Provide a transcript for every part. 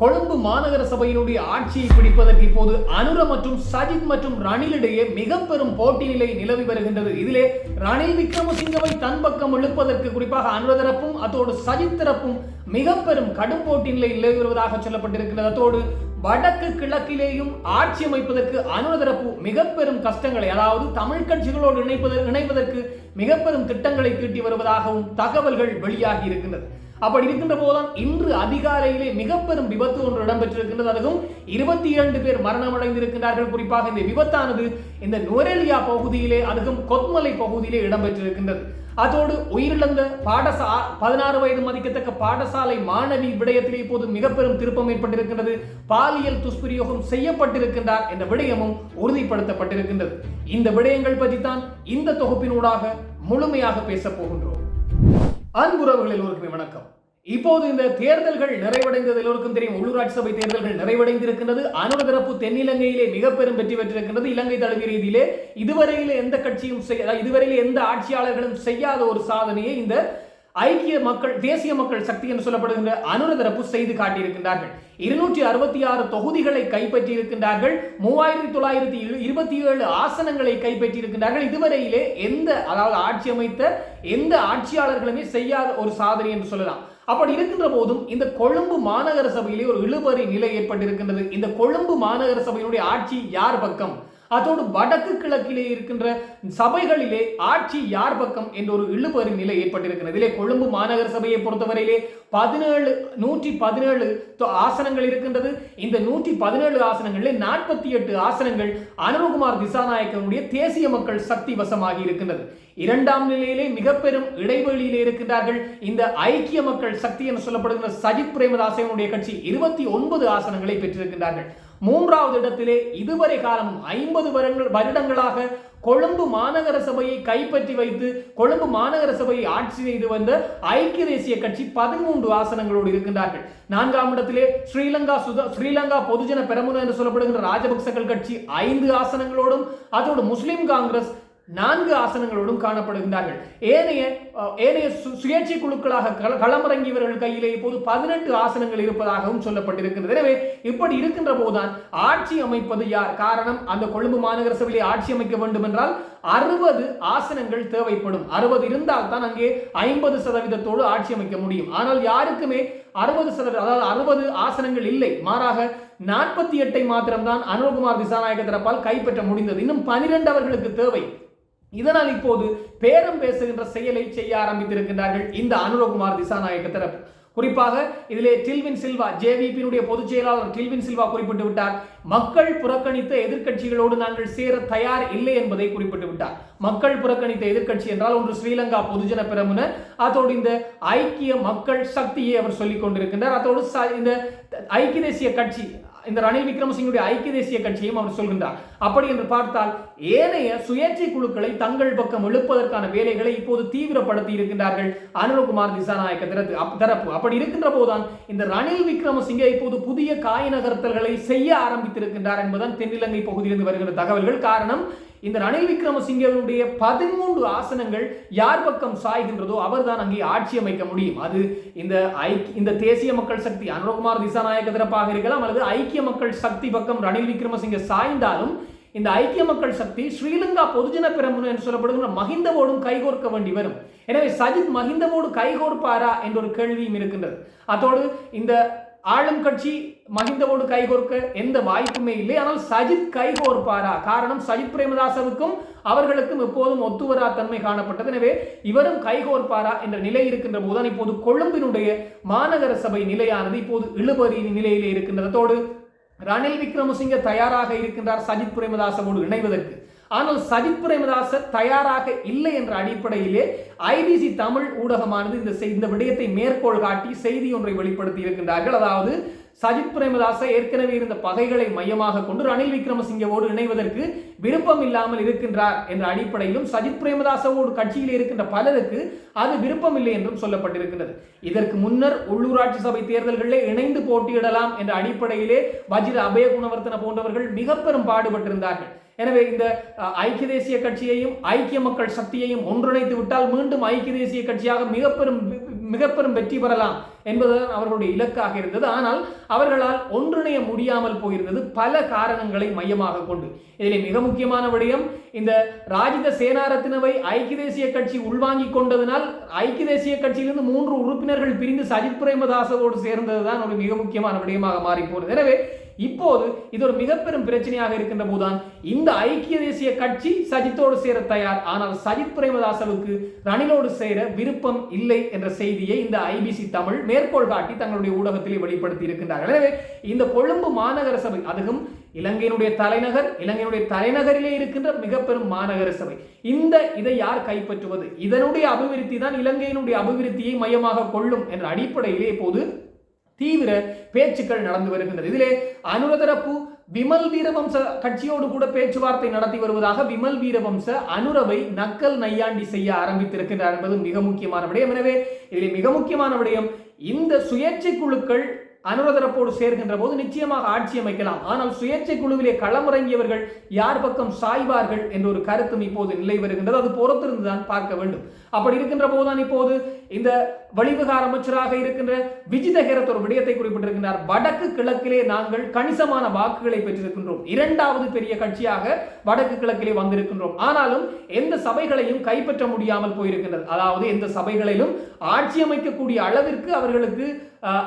கொழும்பு மாநகர சபையினுடைய ஆட்சியை பிடிப்பதற்கு இப்போது அனுர மற்றும் சஜித் மற்றும் ரணிலிடையே மிக பெரும் போட்டி நிலை நிலவி வருகின்றது. இதிலே ரணில் விக்ரமசிங்கவை தன் பக்கம் இழுப்பதற்கு குறிப்பாக அனுர தரப்பும் அதோடு சஜித் தரப்பும் மிக பெரும் கடும் போட்டி நிலை நிலவி வருவதாக சொல்லப்பட்டிருக்கிறது. அதோடு வடக்கு கிழக்கிலேயும் ஆட்சி அமைப்பதற்கு அனுர தரப்பு மிக பெரும் கஷ்டங்களை அதாவது தமிழ் கட்சிகளோடு இணைப்பதற்கு இணைப்பதற்கு மிக பெரும் திட்டங்களை தீட்டி வருவதாகவும் தகவல்கள் வெளியாகி இருக்கின்றது. அப்படி இருக்கின்ற போதுதான் இன்று அதிகாலையிலே மிக பெரும் விபத்து ஒன்று இடம்பெற்றிருக்கின்றது. அதுவும் இருபத்தி இரண்டு பேர் மரணமடைந்திருக்கின்றார்கள். குறிப்பாக இந்த விபத்தானது இந்த நுவரெலியா பகுதியிலே அதுவும் கொத்மலை பகுதியிலே இடம்பெற்றிருக்கின்றது. அதோடு உயிரிழந்த பாடசா பதினாறு வயது மதிக்கத்தக்க பாடசாலை மாணவி விடயத்திலே இப்போது மிக பெரும் திருப்பம் ஏற்பட்டிருக்கின்றது. பாலியல் துஷ்பிரயோகம் செய்யப்பட்டிருக்கின்றார் என்ற விடயமும் உறுதிப்படுத்தப்பட்டிருக்கின்றது. இந்த விடயங்கள் பற்றி தான் இந்த தொகுப்பினூடாக முழுமையாக பேசப் போகின்றோம். அன்புறவுகள் எல்லோருக்குமே வணக்கம். இப்போது இந்த தேர்தல்கள் நிறைவடைந்தது எல்லோருக்கும் தெரியும். உள்ளூராட்சி சபை தேர்தல்கள் நிறைவடைந்திருக்கின்றது. அனுரதரப்பு தென்னிலங்கையிலே மிக பெரும் வெற்றி பெற்றிருக்கின்றது. இலங்கை தழுவிய ரீதியிலே இதுவரையிலே எந்த கட்சியும் செய்ய அதாவது இதுவரையிலே எந்த ஆட்சியாளர்களும் செய்யாத ஒரு சாதனையை இந்த ஐக்கிய மக்கள் தேசிய மக்கள் சக்தி என்று சொல்லப்படுகின்ற அனுரதரப்பு செய்து காட்டியிருக்கின்றார்கள். இருநூற்றி அறுபத்தி ஆறு தொகுதிகளை கைப்பற்றி இருக்கின்றார்கள் மூவாயிரத்தி தொள்ளாயிரத்தி இருபத்தி ஏழு ஆசனங்களை கைப்பற்றி இருக்கின்றார்கள் இதுவரையிலே எந்த அதாவது ஆட்சி அமைத்த எந்த ஆட்சியாளர்களுமே செய்யாத ஒரு சாதனை என்று சொல்லலாம். அப்படி இருக்கின்ற போதும் இந்த கொழும்பு மாநகர சபையிலே ஒரு இழுபறி நிலை ஏற்பட்டிருக்கின்றது. இந்த கொழும்பு மாநகர சபையினுடைய ஆட்சி யார் பக்கம்? அதோடு வடக்கு கிழக்கிலே இருக்கின்ற சபைகளிலே ஆட்சி யார் பக்கம் என்ற ஒரு இழுபறி நிலை ஏற்பட்டிருக்கிறது. இதிலே கொழும்பு மாநகர சபையை பொறுத்தவரையிலே பதினேழு நூற்றி பதினேழு ஆசனங்கள் இருக்கின்றது. இந்த நூற்றி பதினேழு ஆசனங்களில் நாற்பத்தி எட்டு ஆசனங்கள் அனுபகுமார் திசாநாயக்கனுடைய தேசிய மக்கள் சக்தி வசமாகி இருக்கின்றது. இரண்டாம் நிலையிலே மிக பெரும் இடைவெளியிலே இருக்கின்றார்கள் இந்த ஐக்கிய மக்கள் சக்தி என்று சொல்லப்படுகின்ற சஜித் பிரேமதாசனுடைய கட்சி. இருபத்தி ஒன்பது ஆசனங்களை பெற்றிருக்கின்றார்கள். மூன்றாவது இடத்திலே இதுவரை காலம் ஐம்பது வருடங்கள் வருடங்களாக கொழும்பு மாநகர சபையை கைப்பற்றி வைத்து கொழும்பு மாநகர சபையை ஆட்சி செய்து வந்த ஐக்கிய தேசிய கட்சி பதிமூன்று ஆசனங்களோடு இருக்கின்றார்கள். நான்காம் இடத்திலே ஸ்ரீலங்கா சுத ஸ்ரீலங்கா பொதுஜன பெரமுன என்று சொல்லப்படுகின்ற ராஜபக்சக்கள் கட்சி ஐந்து ஆசனங்களோடும் அதோடு முஸ்லிம் காங்கிரஸ் நான்கு ஆசனங்களோடும் காணப்படுகின்றார்கள். ஏனைய ஏனைய சுயேட்சை குழுக்களாக களமிறங்கியவர்கள் கையிலே இப்போது பதினெட்டு ஆசனங்கள் இருப்பதாகவும் சொல்லப்பட்டிருக்கிறது. எனவே இப்படி இருக்கின்ற போதுதான் ஆட்சி அமைப்பது யார்? காரணம் அந்த கொழும்பு மாநகர சபையிலே ஆட்சி அமைக்க வேண்டும் என்றால் அறுபது ஆசனங்கள் தேவைப்படும். அறுபது இருந்தால் தான் அங்கே ஐம்பது சதவீதத்தோடு ஆட்சி அமைக்க முடியும். ஆனால் யாருக்குமே அறுபது சதவீதம் அதாவது அறுபது ஆசனங்கள் இல்லை. மாறாக நாற்பத்தி எட்டை மாத்திரம்தான் அனுகுமார் திசாநாயக தரப்பால் கைப்பற்ற முடிந்தது. இன்னும் பனிரெண்டு அவர்களுக்கு தேவை. இதனால் இப்போது பேரம் பேசுகின்ற செயலை செய்ய ஆரம்பித்திருக்கின்றார்கள் இந்த அனுரகுமார் திசாநாயக்க தரப்பு குறிப்பாக இதிலே டில்வின் சில்வா ஜேவிபியினுடைய பொதுச் செயலாளர் டில்வின் சில்வா குறிப்பிட்டு விட்டார். மக்கள் புறக்கணித்த எதிர்க்கட்சிகளோடு நாங்கள் சேர தயார் இல்லை என்பதை குறிப்பிட்டு விட்டார். மக்கள் புறக்கணித்த எதிர்க்கட்சி என்றால் ஒன்று ஸ்ரீலங்கா பொதுஜன பெரமுன அதோடு இந்த ஐக்கிய மக்கள் சக்தியை அவர் சொல்லிக் கொண்டிருக்கின்றார். அதோடு இந்த ஐக்கிய தேசிய கட்சி இந்த ரணில் விக்ரமசிங்குடைய ஐக்கிய தேசிய கட்சியும் அவர் சொல்கின்றார். அப்படி என்று பார்த்தால் ஏனைய சுயேட்சை குழுக்களை தங்கள் பக்கம் எழுப்பதற்கான வேலைகளை இப்போது தீவிரப்படுத்தி இருக்கின்றார்கள் அனுரகுமார் திசாநாயக்க தரப்பு. அப்படி இருக்கின்ற போதுதான் இந்த ரணில் விக்ரமசிங்க இப்போது புதிய காய நகர்த்தல்களை செய்ய ஆரம்பித்திருக்கின்றார் என்பதுதான் தென்னிலங்கை பகுதியிலிருந்து வருகின்ற தகவல்கள். காரணம் இந்த ரணில் விக்ரமசிங்கவுடைய பதிமூன்று ஆசனங்கள் யார் பக்கம் சாய்கின்றதோ அவர்தான் அங்கே ஆட்சி அமைக்க முடியும். அது இந்த ஐக்கிய இந்த தேசிய மக்கள் சக்தி அனுரகுமார் திசாநாயக தரப்பாக இருக்கலாம் அல்லது ஐக்கிய மக்கள் சக்தி பக்கம் ரணில் விக்ரமசிங்க சாய்ந்தாலும் இந்த ஐக்கிய மக்கள் சக்தி ஸ்ரீலங்கா பொதுஜன பிரமுன என்று சொல்லப்படுகிற மஹிந்தவோடும் கைகோர்க்க வேண்டி வரும். எனவே சஜித் மஹிந்தவோடு கைகோர்ப்பாரா என்ற ஒரு கேள்வியும் இருக்கின்றது. அதோடு இந்த ஆளும் கட்சி மஹிந்தவோடு கைகோர்க்க எந்த வாய்ப்புமே இல்லை. ஆனால் சஜித் கைகோர்ப்பாரா காரணம் சஜித் பிரேமதாசவுக்கும் அவர்களுக்கும் எப்போதும் ஒத்துவரா தன்மை காணப்பட்டது. எனவே இவரும் கைகோர்ப்பாரா என்ற நிலை இருக்கின்ற போதுதான் இப்போது கொழும்பினுடைய மாநகர சபை நிலையானது இப்போது இழுபறி நிலையிலே இருக்கின்றதோடு ரணில் விக்ரமசிங்க தயாராக இருக்கின்றார் சஜித் பிரேமதாசவோடு இணைவதற்கு. ஆனால் சஜித் பிரேமதாச தயாராக இல்லை என்ற அடிப்படையிலே ஐபிசி தமிழ் ஊடகமானது இந்த இந்த விடயத்தை மேற்கோள் காட்டி செய்தி ஒன்றை வெளிப்படுத்தி இருக்கின்றார்கள். அதாவது சஜித் பிரேமதாச ஏற்கனவே இருந்த பகைகளை மையமாக கொண்டு ரணில் விக்ரமசிங்கவோடு இணைவதற்கு விருப்பம் இல்லாமல் இருக்கின்றார் என்ற அடிப்படையிலும் சஜித் பிரேமதாசவோடு கட்சியில் இருக்கின்ற பலருக்கு அது விருப்பம் இல்லை என்றும் சொல்லப்பட்டிருக்கின்றது. இதற்கு முன்னர் உள்ளூராட்சி சபை தேர்தல்களில் இணைந்து போட்டியிடலாம் என்ற அடிப்படையிலே வஜிர அபய குணவர்த்தன போன்றவர்கள் மிக பெரும் பாடுபட்டிருந்தார்கள். எனவே இந்த ஐக்கிய தேசிய கட்சியையும் ஐக்கிய மக்கள் சக்தியையும் ஒன்றிணைத்து விட்டால் மீண்டும் ஐக்கிய தேசிய கட்சியாக மிக பெரும் மிக பெரும் வெற்றி பெறலாம் என்பதுதான் அவர்களுடைய இலக்காக இருந்தது. ஆனால் அவர்களால் ஒன்றிணைய முடியாமல் போயிருந்தது பல காரணங்களை மையமாக கொண்டு. இதில் மிக முக்கியமான விடயம் இந்த ராஜித சேனாரத்தினவை ஐக்கிய தேசிய கட்சி உள்வாங்கிக் கொண்டதனால் ஐக்கிய தேசிய கட்சியிலிருந்து மூன்று உறுப்பினர்கள் பிரிந்து சஜித் பிரேமதாசவோடு சேர்ந்ததுதான் ஒரு மிக முக்கியமான விடயமாக மாறி போகிறது எனவே இப்போது இது ஒரு மிக பெரும் பிரச்சனையாக இருக்கின்ற போதுதான் இந்த ஐக்கிய தேசிய கட்சி சஜித்தோடு சேர தயார். ஆனால் சஜித் பிரேமதாசவுக்கு ரணிலோடு சேர விருப்பம் இல்லை என்ற செய்தியை இந்த ஐபிசி தமிழ் மேற்கோள் காட்டி தங்களுடைய ஊடகத்திலே வெளிப்படுத்தி இருக்கின்றார்கள் எனவே இந்த கொழும்பு மாநகர சபை அதுவும் இலங்கையினுடைய தலைநகர் இலங்கையினுடைய தலைநகரிலே இருக்கின்ற மிக பெரும் மாநகர சபை இந்த இதை யார் கைப்பற்றுவது? இதனுடைய அபிவிருத்தி தான் இலங்கையினுடைய அபிவிருத்தியை மையமாக கொள்ளும் என்ற அடிப்படையிலே இப்போது தீவிர பேச்சுக்கள் நடந்து வருகின்றது. இதிலே அனுரதரப்பு விமல் வீரவம்ச கட்சியோடு கூட பேச்சுவார்த்தை நடத்தி வருவதாக விமல் வீரவம்ச அனுரவை நக்கல் நையாண்டி செய்ய ஆரம்பித்திருக்கின்றார் என்பது மிக முக்கியமான விடயம். எனவே இதில் மிக முக்கியமான விடயம் இந்த சுயேட்சை குழுக்கள் அனுரதரப்போடு சேர்கின்ற போது நிச்சயமாக ஆட்சி அமைக்கலாம். ஆனால் சுயேட்சை குழுவிலே களமிறங்கியவர்கள் யார் பக்கம் சாய்வார்கள் என்ற ஒரு கருத்தும் இப்போது நிலை வருகின்றது. அது பொறுத்திருந்துதான் பார்க்க வேண்டும். அப்படி இருக்கின்ற போதுதான் இப்போது இந்த வழிவிகார அமைச்சராக இருக்கின்ற விஜித ஹேரத் ஒரு விடயத்தை குறிப்பிட்டிருக்கின்றார். வடக்கு கிழக்கிலே நாங்கள் கணிசமான வாக்குகளை பெற்றிருக்கின்றோம். இரண்டாவது பெரிய கட்சியாக வடக்கு கிழக்கிலே வந்திருக்கின்றோம். ஆனாலும் எந்த சபைகளையும் கைப்பற்ற முடியாமல் போயிருக்கின்றது. அதாவது எந்த சபைகளிலும் ஆட்சி அமைக்கக்கூடிய அளவிற்கு அவர்களுக்கு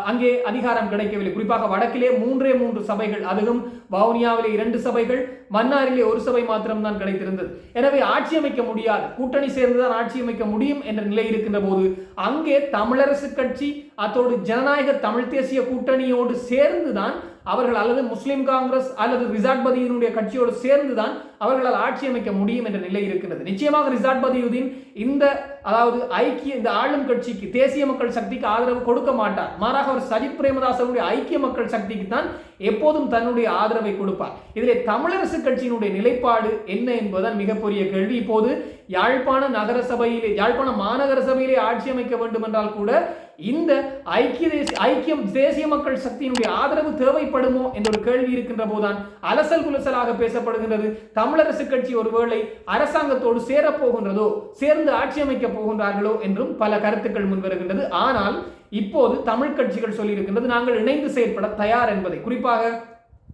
அங்கே அதிகாரம் கிடைக்கவில்லை. குறிப்பாக வடக்கிலே மூன்றே மூன்று சபைகள் அதுவும் வவுனியாவிலே இரண்டு சபைகள் மன்னாரிலே ஒரு சபை மாத்திரம்தான் கிடைத்திருந்தது. எனவே ஆட்சி அமைக்க முடியாது. கூட்டணி சேர்ந்துதான் ஆட்சி அமைக்க முடியும் என்ற நிலை இருக்கின்ற போது அங்கே தமிழரசு கட்சி அத்தோடு ஜனநாயக தமிழ் தேசிய கூட்டணியோடு சேர்ந்துதான் அவர்கள் அல்லது முஸ்லீம் காங்கிரஸ் அல்லது ரிசாட்பதியினுடைய கட்சியோடு சேர்ந்து தான் அவர்களால் ஆட்சி அமைக்க முடியும் என்ற நிலை இருக்கிறது நிச்சயமாக ரிசாட் பதியுதீன் இந்த அதாவது ஐக்கிய இந்த ஆளும் கட்சிக்கு தேசிய மக்கள் சக்திக்கு ஆதரவு கொடுக்க மாட்டார். மாறாக அவர் சஜித் பிரேமதாசனுடைய ஐக்கிய மக்கள் சக்திக்கு தான் எப்போதும் தன்னுடைய ஆதரவை கொடுப்பார். இதிலே தமிழரசு கட்சியினுடைய நிலைப்பாடு என்ன என்பதுதான் மிகப்பெரிய கேள்வி. இப்போது யாழ்ப்பாண நகர சபையிலே யாழ்ப்பாண மாநகர சபையிலே ஆட்சி அமைக்க வேண்டும் என்றால் கூட இந்த ஐக்கிய தேசிய ஐக்கியம் தேசிய மக்கள் சக்தியினுடைய ஆதரவு தேவைப்படுமோ என்ற ஒரு கேள்வி இருக்கின்ற போதுதான் அலசல் குலசலாக பேசப்படுகின்றது. தமிழரசு கட்சி ஒருவேளை அரசாங்கத்தோடு சேரப் போகின்றதோ சேர்ந்து ஆட்சி அமைக்கப் போகின்றார்களோ என்றும் பல கருத்துக்கள் முன்வருகின்றது. ஆனால் இப்போது தமிழ் கட்சிகள் சொல்லியிருக்கின்றது நாங்கள் இணைந்து செயற்பட தயார் என்பதை. குறிப்பாக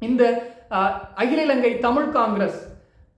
இந்த அஹ், அகில இலங்கை தமிழ் காங்கிரஸ்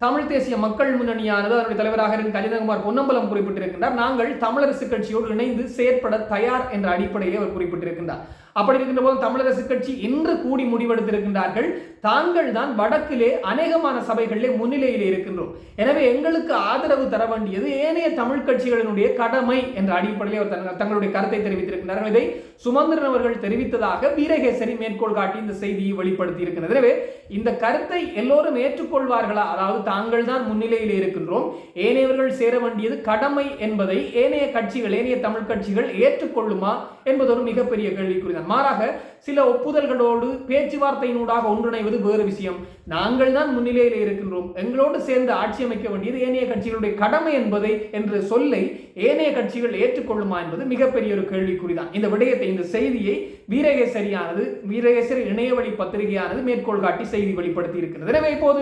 தமிழ் தேசிய மக்கள் முன்னணியானது அதனுடைய தலைவராக இருக்கும் கலிதகுமார் பொன்னம்பலம் குறிப்பிட்டிருக்கின்றார். நாங்கள் தமிழரசு கட்சியோடு இணைந்து செயற்பட தயார் என்ற அடிப்படையில் அவர் குறிப்பிட்டிருக்கின்றார். அப்படி இருக்கின்ற போது தமிழரசு கட்சி இன்று கூடி முடிவெடுத்திருக்கின்றார்கள். தாங்கள் தான் வடக்கிலே அநேகமான சபைகளிலே முன்னிலையில் இருக்கின்றோம். எனவே எங்களுக்கு ஆதரவு தர வேண்டியது ஏனைய தமிழ் கட்சிகளினுடைய கடமை என்ற அடிப்படையில் அவர் தங்க- தங்களுடைய கருத்தை தெரிவித்திருக்கின்றார்கள். இதை சுமந்திரன் அவர்கள் தெரிவித்ததாக வீரகேசரி மேற்கோள் காட்டி இந்த செய்தியை வெளிப்படுத்தி இருக்கின்றது. எனவே இந்த கருத்தை எல்லோரும் ஏற்றுக்கொள்வார்களா? அதாவது தாங்கள் தான் முன்னிலையில் இருக்கின்றோம். ஏனையவர்கள் சேர வேண்டியது கடமை என்பதை ஏனைய கட்சிகள் ஏனைய தமிழ் கட்சிகள் ஏற்றுக்கொள்ளுமா? என்பது ஒரு மிகப்பெரிய கேள்விக்குறிதான். மாறாக சில ஒப்புதல்களோடு பேச்சுவார்த்தையினூடாக ஒன்றிணைவது வேறு விஷயம். நாங்கள் தான் முன்னிலையில் இருக்கின்றோம். எங்களோடு சேர்ந்து ஆட்சி அமைக்க வேண்டியது ஏனைய கட்சிகளுடைய கடமை என்பதை என்று சொல்லை ஏனைய கட்சிகள் ஏற்றுக்கொள்ளுமா என்பது மிகப்பெரிய ஒரு கேள்விக்குறிதான். இந்த விடயத்தை இந்த செய்தியை வீரகேசரியானது வீரகேசரி இணையவழி பத்திரிகையானது மேற்கோள் காட்டி செய்தி வெளிப்படுத்தி இருக்கிறது எனவே இப்போது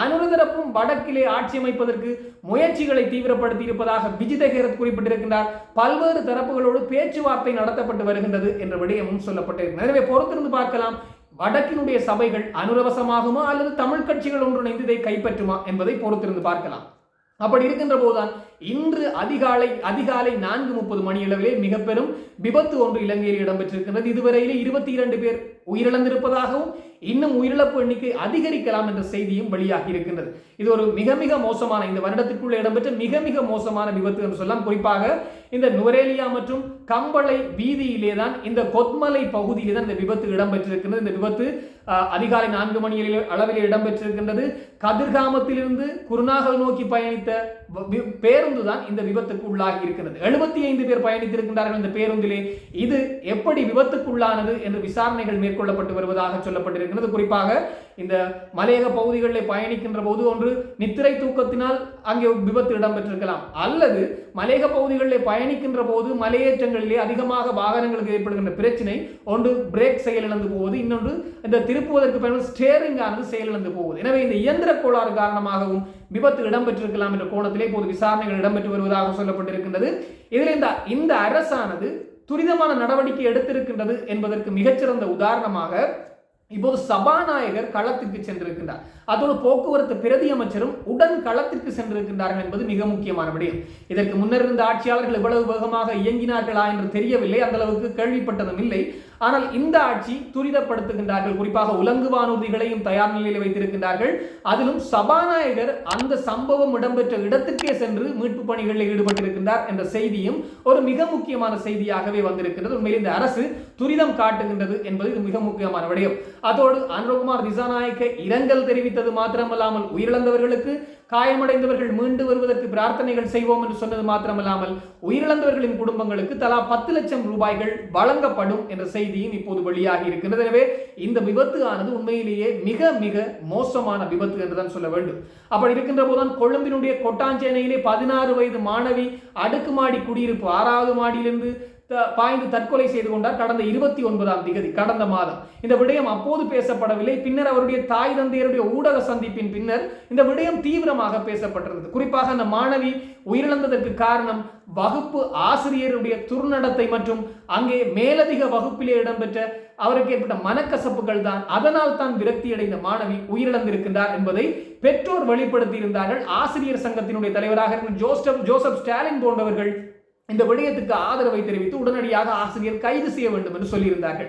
அனுரதரப்பும் வடக்கிலே ஆட்சி அமைப்பதற்கு முயற்சிகளை தீவிரப்படுத்தி இருப்பதாக விஜிதகேரத் குறிப்பிட்டிருக்கின்றார். பல்வேறு தரப்புகளோடு பேச்சுவார்த்தை நடத்தப்பட்டு வருகின்றது என்ற விடயமும் சொல்லப்பட்டிருக்கிறது. எனவே பொறுத்திருந்து பார்க்கலாம் வடக்கினுடைய சபைகள் அனுரவசமாகுமா அல்லது தமிழ் கட்சிகள் ஒன்றிணைந்து இதை கைப்பற்றுமா என்பதை பொறுத்திருந்து பார்க்கலாம். அப்படி இருக்கின்ற போதுதான் இன்று அதிகாலை அதிகாலை நான்கு முப்பது மணி அளவிலே மிக பெரும் விபத்து ஒன்று இலங்கையில் இடம்பெற்றிருக்கின்றது. இதுவரையிலே இருபத்தி இரண்டு பேர் உயிரிழந்திருப்பதாகவும் இன்னும் உயிரிழப்பு எண்ணிக்கை அதிகரிக்கலாம் என்ற செய்தியும் வெளியாகி இருக்கின்றது. இது ஒரு மிக மிக மோசமான இந்த வருடத்திற்குள்ள இடம்பெற்ற மிக மிக மோசமான விபத்து என்று சொல்லலாம். குறிப்பாக இந்த நுரேலியா மற்றும் கம்பளை வீதியிலே தான் இந்த கொத்மலை பகுதியிலே தான் இந்த விபத்து இடம்பெற்றிருக்கின்றது. இந்த விபத்து அதிகாலை நான்கு மணி அளவில் இடம்பெற்றிருக்கின்றது. கதிர்காமத்திலிருந்து குருநாகல் நோக்கி பயணித்த வி- பேருந்து தான் இந்த விபத்துக்கு உள்ளாகி இருக்கிறது. எழுபத்தி ஐந்து பேர் பயணித்திருக்கின்றார்கள் இந்த பேருந்திலே. இது எப்படி விபத்துக்குள்ளானது என்று விசாரணைகள் மேற்கொள்ளப்பட்டு வருவதாக சொல்லப்பட்டிருக்கிறது. குறிப்பாக இந்த மலையக பகுதிகளில் பயணிக்கின்ற போது ஒன்று நித்திரை தூக்கத்தினால் அங்கே விபத்து இடம்பெற்றிருக்கலாம். அல்லது மலையக பகுதிகளில் பயணிக்கின்ற போது மலையேற்றங்களிலே அதிகமாக வாகனங்களுக்கு ஏற்படுகின்ற பிரச்சனை ஒன்று பிரேக் செயலிழந்து போவது இன்னொன்று இந்த திருப்புவதற்கு பயணம் ஸ்டேரிங் ஆனது செயலிழந்து போவது. எனவே இந்த இயந்திர கோளாறு காரணமாகவும் விபத்து இடம்பெற்றிருக்கலாம் என்ற கோணத்திலே இப்போது விசாரணைகள் இடம்பெற்று வருவதாக சொல்லப்பட்டிருக்கின்றது. இதில் இந்த இந்த அரசானது துரிதமான நடவடிக்கை எடுத்திருக்கின்றது என்பதற்கு மிகச்சிறந்த உதாரணமாக இப்போது சபாநாயகர் களத்திற்கு சென்றிருக்கின்றார். அதோடு போக்குவரத்து பிரதி அமைச்சரும் உடன் களத்திற்கு சென்றிருக்கின்றார்கள் என்பது மிக முக்கியமான விடயம். இதற்கு முன்னர் இருந்த ஆட்சியாளர்கள் இவ்வளவு வேகமாக இயங்கினார்களா என்று தெரியவில்லை. அந்த அளவுக்கு கேள்விப்பட்டதும் இல்லை. ஆனால் இந்த ஆட்சி துரிதப்படுத்துகின்றார்கள். குறிப்பாக உலங்கு வானூர்திகளையும் தயார் நிலையில் வைத்திருக்கின்றார்கள். அதிலும் சபாநாயகர் அந்த சம்பவம் இடம்பெற்ற இடத்திற்கே சென்று மீட்பு பணிகளில் ஈடுபட்டிருக்கின்றார் என்ற செய்தியும் ஒரு மிக முக்கியமான செய்தியாகவே வந்திருக்கின்றது உண்மையில் இந்த அரசு துரிதம் காட்டுகின்றது என்பது இது மிக முக்கியமான விடயம். அதோடு அனுரகுமார் திசாநாயக்க இரங்கல் தெரிவித்தது மாத்திரமல்லாமல் உயிரிழந்தவர்களுக்கு காயமடைந்தவர்கள் மீண்டு வருவதற்கு பிரார்த்தனைகள் செய்வோம் என்று சொன்னது மாத்திரமல்லாமல் உயிரிழந்தவர்களின் குடும்பங்களுக்கு தலா பத்து லட்சம் ரூபாய்கள் வழங்கப்படும் என்ற செய்தியும் இப்போது வெளியாகி இருக்கின்றது. எனவே இந்த விபத்து ஆனது உண்மையிலேயே மிக மிக மோசமான விபத்து என்றுதான் சொல்ல வேண்டும். அப்படி இருக்கின்ற போதுதான் கொழும்பினுடைய கொட்டாஞ்சேனையிலே பதினாறு வயது மாணவி அடுக்குமாடி குடியிருப்பு ஆறாவது மாடியிலிருந்து பாய்ந்து தற்கொலை செய்து கொண்டார் கடந்த இருபத்தி ஒன்பதாம் திகதி கடந்த மாதம். இந்த விடயம் அப்போது பேசப்படவில்லை. பின்னர் அவருடைய தாய் தந்தையருடைய ஊடக சந்திப்பின் பின்னர் இந்த விடயம் தீவிரமாக பேசப்பட்டிருந்தது. குறிப்பாக அந்த மாணவி உயிரிழந்ததற்கு காரணம் வகுப்பு ஆசிரியருடைய துர்நடத்தை மற்றும் அங்கே மேலதிக வகுப்பிலே இடம்பெற்ற அவருக்கு ஏற்பட்ட மனக்கசப்புகள் தான். அதனால் தான் விரக்தியடைந்த மாணவி உயிரிழந்திருக்கின்றார் என்பதை பெற்றோர் வெளிப்படுத்தி இருந்தார்கள் ஆசிரியர் சங்கத்தினுடைய தலைவராக இருக்கும் ஜோசப் ஜோசப் ஸ்டாலின் போன்றவர்கள் இந்த விடயத்துக்கு ஆதரவை தெரிவித்து உடனடியாக ஆசிரியர் கைது செய்ய வேண்டும் என்று சொல்லியிருந்தார்கள்.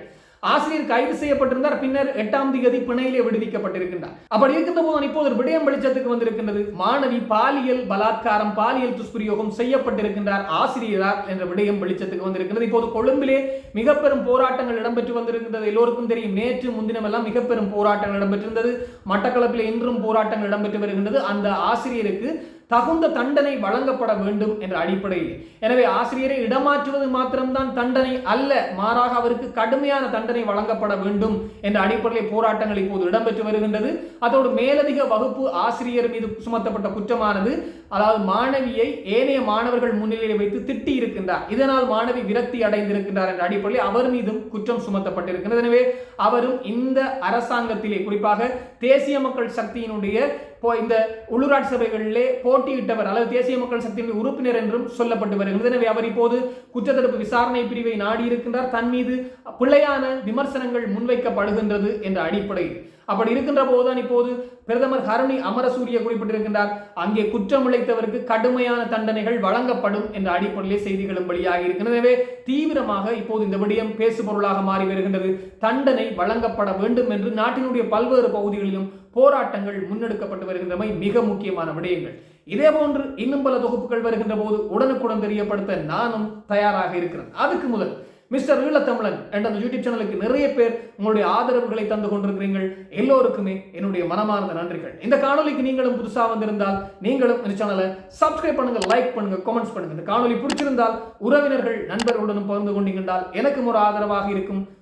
ஆசிரியர் கைது செய்யப்பட்டிருந்தார் பின்னர் எட்டாம் திகதி பிணையிலே விடுவிக்கப்பட்டிருக்கின்றார். அப்படி இருக்கின்ற போது இப்போது ஒரு விடயம் வெளிச்சத்துக்கு வந்திருக்கின்றது. மாணவி பாலியல் பலாத்காரம் பாலியல் துஷ்பிரயோகம் செய்யப்பட்டிருக்கின்றார் ஆசிரியரார் என்ற விடயம் வெளிச்சத்துக்கு வந்திருக்கின்றது. இப்போது கொழும்பிலே மிக பெரும் போராட்டங்கள் இடம்பெற்று வந்திருக்கின்றது. எல்லோருக்கும் தெரியும் நேற்று முன்தினம் எல்லாம் மிக பெரும் போராட்டங்கள் இடம்பெற்றிருந்தது. மட்டக்களப்பில் இன்றும் போராட்டங்கள் இடம்பெற்று வருகின்றது. அந்த ஆசிரியருக்கு தகுந்த தண்டனை வழங்கப்பட வேண்டும் என்ற அடிப்படையில். எனவே ஆசிரியரை இடமாற்றுவது மாத்திரம்தான் தண்டனை அல்ல மாறாக அவருக்கு கடுமையான தண்டனை வழங்கப்பட வேண்டும் என்ற அடிப்படையில் போராட்டங்கள் இப்போது இடம்பெற்று வருகின்றது. அதோடு மேலதிக வகுப்பு ஆசிரியர் மீது சுமத்தப்பட்ட குற்றமானது அதாவது மாணவியை ஏனைய மாணவர்கள் முன்னிலையில் வைத்து திட்டி இருக்கின்றார். இதனால் மாணவி விரக்தி அடைந்திருக்கின்றார் என்ற அடிப்படையில் அவர் மீதும் குற்றம் சுமத்தப்பட்டிருக்கிறது எனவே அவரும் இந்த அரசாங்கத்திலே குறிப்பாக தேசிய மக்கள் சக்தியினுடைய இப்போ இந்த உள்ளூராட்சி சபைகளிலே போட்டியிட்டவர் அல்லது தேசிய மக்கள் சக்தியின் உறுப்பினர் என்றும் சொல்லப்பட்டு வருகிறது எனவே அவர் இப்போது குற்றத்தடுப்பு விசாரணை பிரிவை நாடி இருக்கின்றார் தன் மீது பிள்ளையான விமர்சனங்கள் முன்வைக்கப்படுகின்றது என்ற அடிப்படையில். அப்படி இருக்கின்ற போதுதான் இப்போது பிரதமர் ஹரணி அமரசூரிய குறிப்பிட்டிருக்கின்றார். அங்கே குற்றம் இழைத்தவருக்கு கடுமையான தண்டனைகள் வழங்கப்படும் என்ற அடிப்படையிலே செய்திகளும் வெளியாகி இருக்கின்றன. எனவே தீவிரமாக இப்போது இந்த விடயம் பேசு பொருளாக மாறி வருகின்றது. தண்டனை வழங்கப்பட வேண்டும் என்று நாட்டினுடைய பல்வேறு பகுதிகளிலும் போராட்டங்கள் முன்னெடுக்கப்பட்டு வருகின்றமை மிக முக்கியமான விடயங்கள். இதே போன்று இன்னும் பல தொகுப்புகள் வருகின்ற போது உடனுக்குடன் தெரியப்படுத்த நானும் தயாராக இருக்கிறேன். அதுக்கு முதல் மிஸ்டர் ஈழத்தமிழன் என்ற அந்த யூடியூப் சேனலுக்கு நிறைய பேர் உங்களுடைய ஆதரவுகளை தந்து கொண்டிருக்கிறீர்கள். எல்லோருக்குமே என்னுடைய மனமார்ந்த நன்றிகள். இந்த காணொலிக்கு நீங்களும் புதுசாக வந்திருந்தால் நீங்களும் இந்த சேனலை சப்ஸ்கிரைப் பண்ணுங்க லைக் பண்ணுங்க கமெண்ட்ஸ் பண்ணுங்க. இந்த காணொலி பிடிச்சிருந்தால் உறவினர்கள் நண்பர்களுடன் பகிர்ந்து கொண்டீங்கன்றால் எனக்கும் ஒரு ஆதரவாக இருக்கும்.